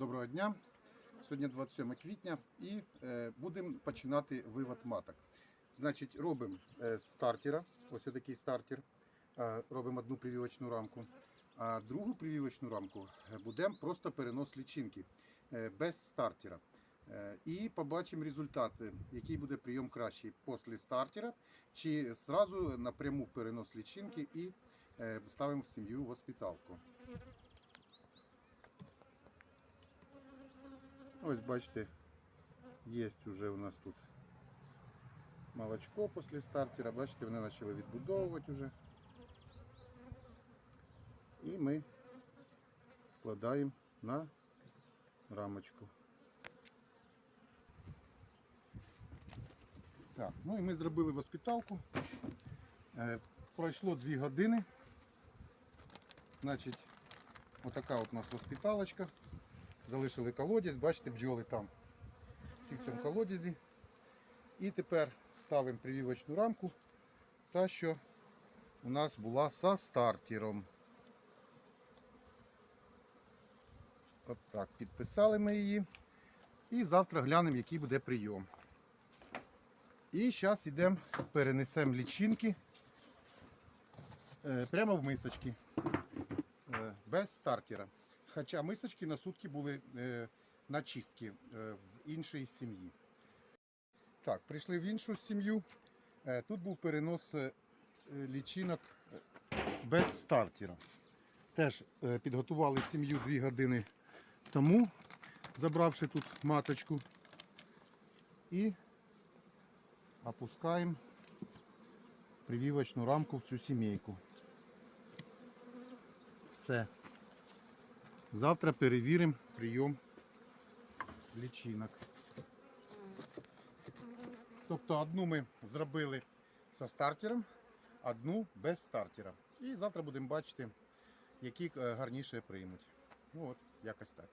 Доброго дня. Сьогодні 27 квітня і е, будемо починати вивод маток. Значить, робимо е, стартера, ось такий стартер, е, робимо одну прививочну рамку. А другу прививочну рамку будемо просто перенос лічинки без стартера. І побачимо результати, який буде прийом кращий після стартера, чи зразу напряму перенос лічинки і ставимо сім'ю в Ось бачите, є вже у нас тут молочко після стартера. Бачите, вони почали відбудовувати вже. І ми складаємо на рамочку. Так, ну і ми зробили воспиталку. Е, пройшло 2 години. Значить, отака от у нас воспиталочка. Залишили колодязь, бачите, бджоли там. Всі в цьому колодязі. І тепер ставимо прививочну рамку, та що у нас була со стартером. От так, підписали ми її. І завтра глянемо, який буде прийом. І зараз йдемо, перенесемо лічинки е, прямо в мисочки. Е, без стартера. Хоча мисочки на сутки були е, на чистки е, в іншій сім'ї. Так, прийшли в іншу сім'ю. Е, тут був перенос лічинок без стартера. Теж підготували сім'ю 2 години тому, забравши тут маточку. І опускаємо прививочну рамку в цю сімейку. Все. Завтра перевіримо прийом лічинок. Тобто одну ми зробили зі стартером, одну без стартера. І завтра будемо бачити, які е, гарніше приймуть. Ну от, якось так.